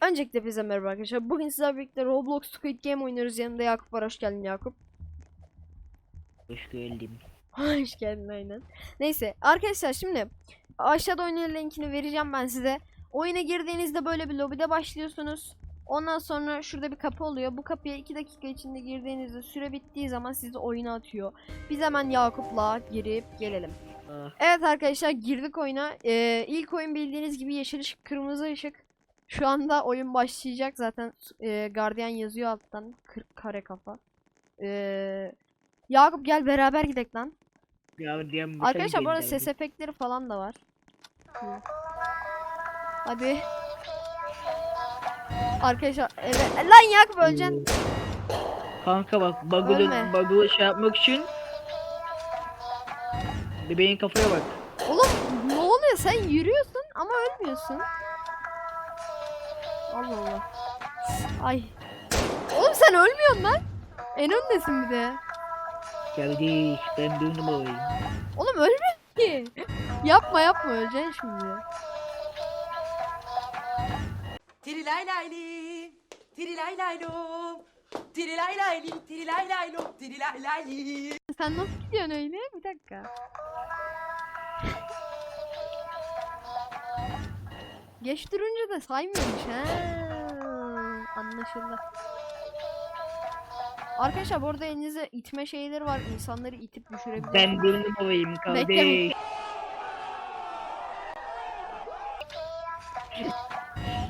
Öncelikle bize merhaba arkadaşlar. Bugün sizlerle birlikte Roblox Squid Game oynuyoruz. Yanımda Yakup var. Hoş geldin Yakup. Hoş geldin. Hoş geldin aynen. Neyse arkadaşlar şimdi aşağıda oyunun linkini vereceğim ben size. Oyuna girdiğinizde böyle bir lobide başlıyorsunuz. Ondan sonra şurada bir kapı oluyor. Bu kapıya 2 dakika içinde girdiğinizde süre bittiği zaman sizi oyuna atıyor. Biz hemen Yakup'la girip gelelim. Ah, Evet arkadaşlar girdik oyuna. Ee, ilk oyun bildiğiniz gibi yeşil ışık, kırmızı ışık. Şu anda oyun başlayacak zaten. E, Guardian yazıyor alttan. Kır- kare kafa. Ee, Yakup gel beraber gidelim lan. bir Arkadaşlar şey bu arada ses efektleri falan da var. Hı. Hadi. Arkadaşlar evet. Lan Yakup öleceksin. Kanka bak Ölme. bug'lı bug'lı şey yapmak için Bebeğin kafaya bak. Oğlum ne oluyor sen yürüyorsun ama ölmüyorsun. Allah Allah. Ay. Oğlum sen ölmüyorsun lan. En öndesin bir de. Kardeş ben bir numarayım. Oğlum ölmüyor ki. yapma yapma öleceksin şimdi. Tirilaylayli, tirilaylaylom, tirilaylayli, tirilaylaylom, tirilaylayli. Sen nasıl gidiyorsun öyle? Bir dakika. Geç durunca da saymıyormuş ha. Anlaşıldı. Arkadaşlar bu arada elinizde itme şeyleri var. İnsanları itip düşürebilirsiniz. Ben bir numarayım kardeş.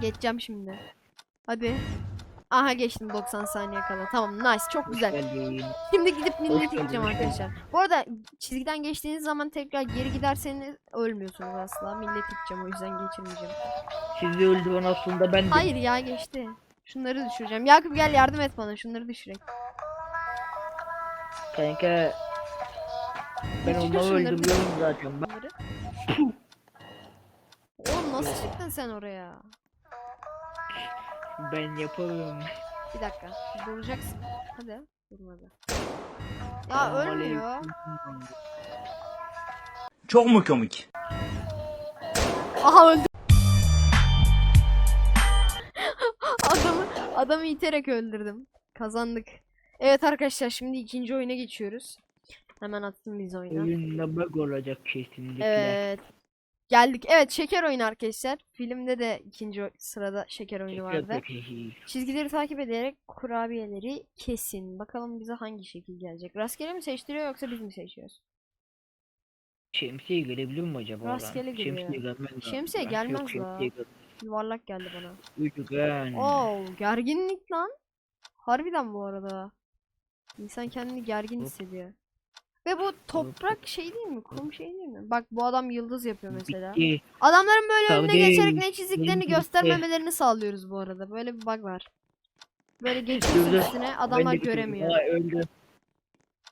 Geçeceğim şimdi. Hadi. Aha geçtim 90 saniye kala. Tamam nice çok güzel. Şimdi gidip hoş geldin. arkadaşlar. Bu arada çizgiden geçtiğiniz zaman tekrar geri giderseniz ölmüyorsunuz asla. Millet gideceğim o yüzden geçirmeyeceğim. Sizi öldüren aslında ben Hayır ya geçti. Şunları düşüreceğim. Yakup gel yardım et bana. Şunları düşürek. Kanka ben şunları. öldürüyorum zaten. Oğlum nasıl çıktın sen oraya? Ben yaparım. Bir dakika. Duracaksın. Hadi. Durmadı. Ya ölmüyor. Çok mu komik? Aha öldü. adamı adamı iterek öldürdüm. Kazandık. Evet arkadaşlar şimdi ikinci oyuna geçiyoruz. Hemen attım biz oyuna. Oyunda bug olacak kesinlikle. Evet. Geldik. Evet şeker oyunu arkadaşlar. Filmde de ikinci sırada şeker oyunu vardı. Çizgileri takip ederek kurabiyeleri kesin. Bakalım bize hangi şekil gelecek. Rastgele mi seçtiriyor yoksa biz mi seçiyoruz? Şemsiye gelebilir mi acaba? oradan? Rastgele geliyor. Şemsiye gelmez. mi? Şemsiye Yok, gelmez la. şemsiye gelmez. Yuvarlak geldi bana. Üçgen. Oo, gerginlik lan. Harbiden bu arada. İnsan kendini gergin hissediyor. Ve bu toprak şey değil mi? Kum şey değil mi? Bak bu adam yıldız yapıyor mesela. Bitti. Adamların böyle önüne geçerek ne çizdiklerini bitti. göstermemelerini sağlıyoruz bu arada. Böyle bir bug var. Böyle geçiyorsun üstüne adamlar göremiyor. Öldü.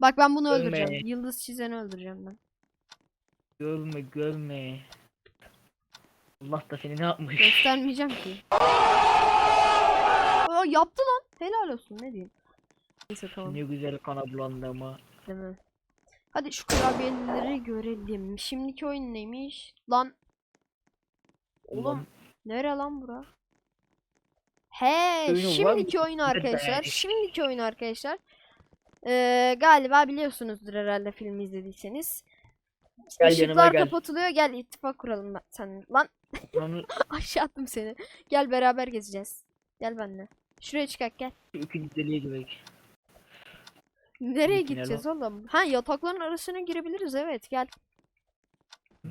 Bak ben bunu öldüreceğim. Yıldız çizeni öldüreceğim ben. Görme görme. Allah da seni ne yapmış? Göstermeyeceğim ki. Aa, yaptı lan. Helal olsun ne diyeyim. Neyse tamam. Ne güzel kana bulandı ama. Değil mi? Hadi şu kurabiyeleri görelim. Şimdiki oyun neymiş? Lan. Oğlum. Ulan, Nere lan bura? He, şimdiki oyun arkadaşlar. Şimdiki oyun arkadaşlar. Ee, galiba biliyorsunuzdur herhalde filmi izlediyseniz. Gel Işıklar yanıma gel. kapatılıyor. Gel ittifak kuralım ben sen. Lan Onu aşağı attım seni. Gel beraber gezeceğiz. Gel benimle. Şuraya çıkak gel. ikinci deliğe girek. Nereye İlkine gideceğiz oğlum? Ha yatakların arasına girebiliriz evet gel.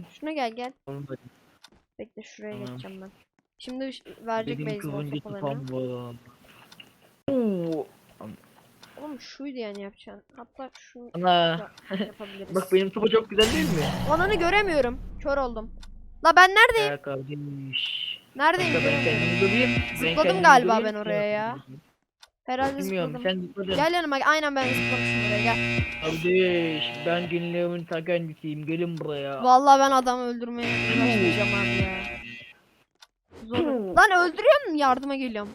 Şuna gel gel. Bekle şuraya Tamam. geçeceğim ben. Şimdi ş- verecek Benim beyzbol tufam var. Oo. Oğlum şuydu yani yapacaksın. Hatta şunu Ana. yapabiliriz. Bak benim topa çok güzel değil mi? Ananı göremiyorum. Kör oldum. La ben neredeyim? Ya kardeş. Neredeyim ben göremiyorum. kendimi göreyim. Ben Zıpladım kendimi galiba göreyim, ben oraya ya. Herhalde Bilmiyorum zıpladım. sen zıpladın. Gel yanıma. Aynen ben zıplamışım buraya gel. Kardeş ben dinleyimin ta kendisiyim gelin buraya. Vallahi ben adamı öldürmeye uğraşmayacağım abi ya. Zor. Lan öldürüyor mu? Yardıma geliyorum.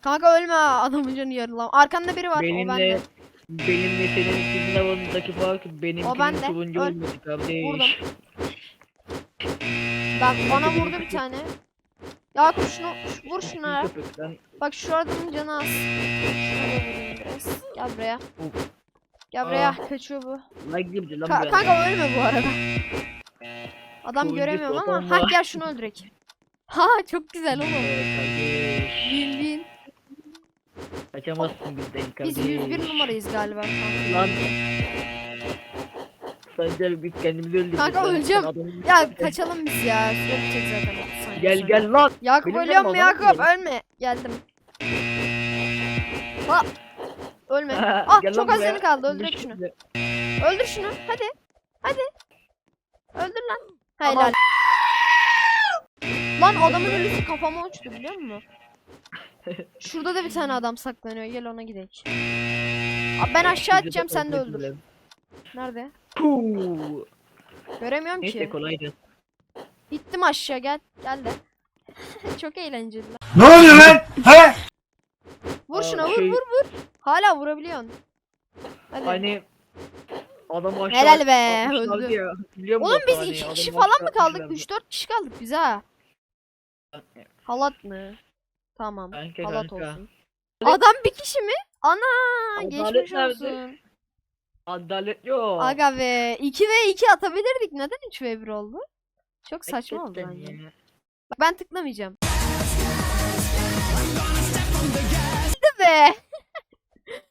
Kanka ölme adamın canı yarılam. Arkanda biri var o Benimle bende. benimle senin sizin aranızdaki fark benimkinin bende, turuncu öl. olması kardeş. Vurdum. Ben bana vurdu bir tane. Yakup şunu şu- vur şuna. Lan. Bak şu adamın canı az. Gel buraya. Gel buraya. Kaçıyor bu. Like gibi lan Ka- bu kanka ölme bu arada. Adam Turuncu göremiyorum ama. Ha gel şunu öldürek. Ha çok güzel oğlum. Win win. Kaçamazsın bizden kardeş. Biz 101 numarayız galiba kanka. Lan. Sadece biz kendimizi. Kanka öleceğim. Ya kaçalım biz ya. Ölecek zaten. Gel sonra. gel lan. Yakup Benim ölüyor mu azaldı Yakup? benim. Ölme. Geldim. Ha. Ölme. Ah gel çok az buraya. canı kaldı. Düştü şunu. Öldür şunu. Hadi. Hadi. Öldür lan. Helal. Lan adamın ölüsü kafama uçtu biliyor musun? Şurada da bir tane adam saklanıyor. Gel ona gidelim. Abi ben aşağı atacağım sen de öldür. Nerede? Göremiyorum Neyse ki. kolaydı. Gittim aşağı gel. Gel de. Çok eğlenceli. lan. Ne oluyor lan? He? Vur Aa, şuna vur şey- vur vur. Hala vurabiliyorsun. Hadi. Hani adam aşağı Helal be, atmışlardı öldü. ya. Biliyor musun Oğlum biz hani? iki Adam kişi aşağı falan mı kaldık? atmışlardı. 3-4 kişi kaldık biz ha. Halat mı? Tamam. Kanka, halat kanka. olsun. Adam bir kişi mi? Ana Adalet geçmiş nerede? olsun. Adalet yok. Aga be 2 ve 2 atabilirdik. Neden 3 ve 1 oldu? Çok saçma oldu Hakikaten bence. ya. Bak ben tıklamayacağım. Hadi be.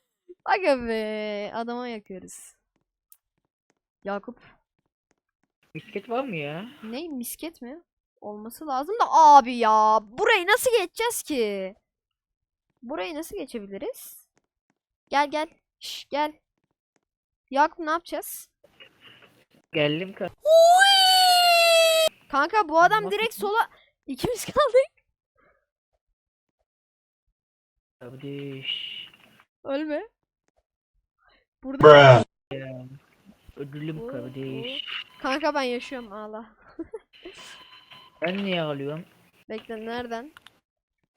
Aga be. Adama yakıyoruz. Yakup. Misket var mı ya? Ne misket mi? Olması lazım da abi ya. Burayı nasıl geçeceğiz ki? Burayı nasıl geçebiliriz? Gel gel. Şş, gel. Yakup ne yapacağız? Geldim kanka. Kanka bu adam direkt sola ikimiz kaldık. Kardeş. Ölme. Burada Bruh. Ödülüm kardeş. kanka ben yaşıyorum ağla. Ben niye ağlıyorum? Bekle nereden?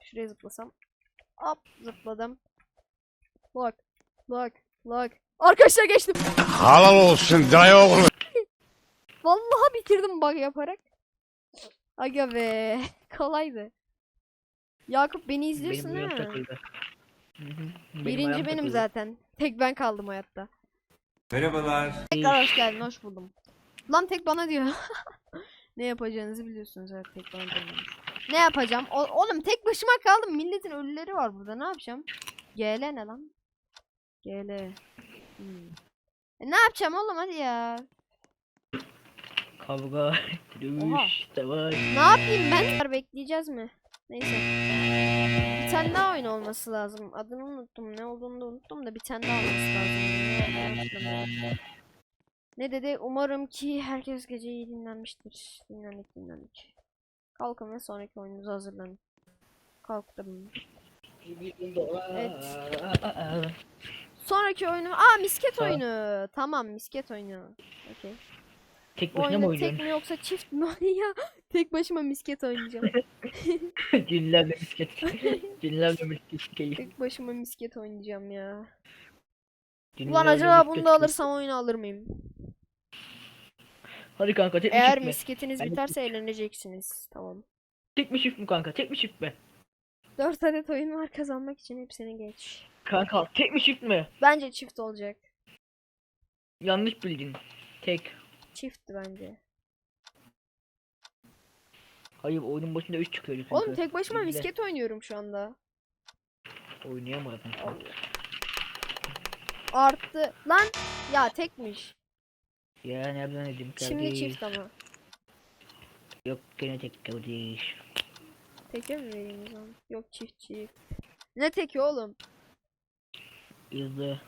Şuraya zıplasam. Hop zıpladım. Bak. Bak. Bak. Arkadaşlar geçtim. Halal olsun dayı oğlu. Vallahi bitirdim bug yaparak. Aga be. Kolaydı. Yakup beni izliyorsun Benim değil mi? takıldı. Hı hı. Benim Birinci benim takıldı. zaten. Tek ben kaldım hayatta. Merhabalar. Tekrar hoş geldin, hoş buldum. Lan tek bana diyor. ne yapacağınızı biliyorsunuz evet tek bana diyorsunuz. Ne yapacağım? O- oğlum tek başıma kaldım. Milletin ölüleri var burada. Ne yapacağım? GL ne lan? GL. Hmm. E, ne yapacağım oğlum hadi ya. Kavga, dövüş, savaş. Ne yapayım ben? Bekleyeceğiz mi? Neyse. Bir tane daha oyun olması lazım. Adını unuttum. Ne olduğunu da unuttum da bir tane daha olması lazım. Ne dedi? Umarım ki herkes gece iyi dinlenmiştir. Dinlendik dinlendik. Kalkın ve sonraki oyununuza hazırlanın. Kalktım. Evet. Sonraki oyunu... Aa misket Tamam. oyunu. Tamam misket oyunu. Okey. Tek başına mı oyunda tek oynuyorsun? mi yoksa çift mi? ya tek başıma misket oynayacağım. Cinlerle misket. Cinlerle misket keyif. tek başıma misket oynayacağım ya. Ulan Cinlerle acaba bunu da keyif. alırsam oyunu alır mıyım? Hadi kanka tek mi Eğer çift mi? misketiniz Ben de biterse eğleneceksiniz. Tamam. Tek mi çift mi kanka? Tek mi çift mi? 4 adet oyun var kazanmak için hepsini geç. Kanka tek mi çift mi? Bence çift olacak. Yanlış bildin. Tek. Çiftti bence. Hayır oyunun başında 3 çıkıyordu çünkü. Oğlum tek başıma İzle. misket oynuyorum şu anda. Oynayamadın. Arttı. Lan ya tekmiş. Ya nereden dedim kardeş. Şimdi çift ama. Yok gene tek kardeş. Teke mi vereyim o zaman? Yok çift çift. Ne teki oğlum? İzle.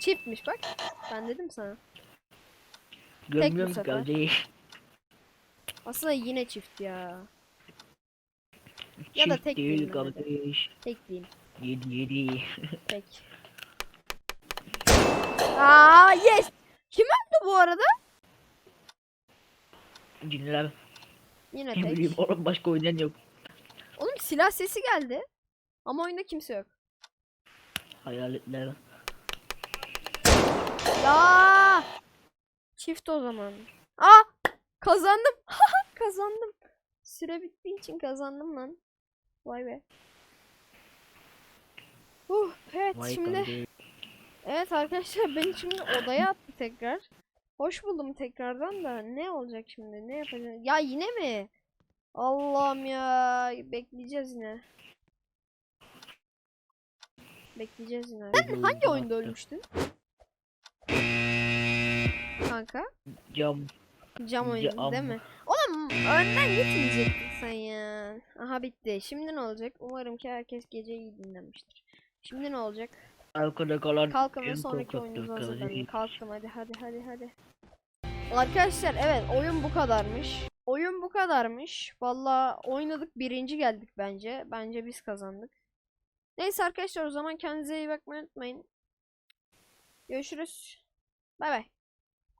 Çiftmiş bak. Ben dedim sana. Görmüyorum ki sefer. kardeş. Aslında yine çift ya. Ya da Çift tek değil kardeş. Tek diyeyim. 7 7. Tek. Aa yes. Kim öldü bu arada? Cinler. Yine Ne bileyim tek. oğlum başka oynayan yok. Oğlum silah sesi geldi. Ama oyunda kimse yok. Hayaletler. Ya. Çift o zaman. Aa kazandım. Süre bittiği için kazandım lan. Vay be. Uh, evet Vay şimdi kardeşim. evet arkadaşlar beni şimdi odaya attı tekrar. Hoş buldum tekrardan da ne olacak şimdi ne yapacağız? Ya yine mi? Allah'ım ya bekleyeceğiz yine. Bekleyeceğiz yine. Sen hangi oyunda ölmüştün? Kanka? Cam. Cam oyunu Cam. değil mi? Oğlum önden gitmeyecektin sen ya. Aha bitti. Şimdi ne olacak? Umarım ki herkes gece iyi dinlemiştir. Şimdi ne olacak? Arkada kalan Kalkın ve sonraki kadın. hazırlanın. Kalkın hadi hadi hadi hadi. Arkadaşlar evet oyun bu kadarmış. Oyun bu kadarmış. Valla oynadık birinci geldik bence. Bence biz kazandık. Neyse arkadaşlar o zaman kendinize iyi bakmayı unutmayın. Görüşürüz. Bay bay.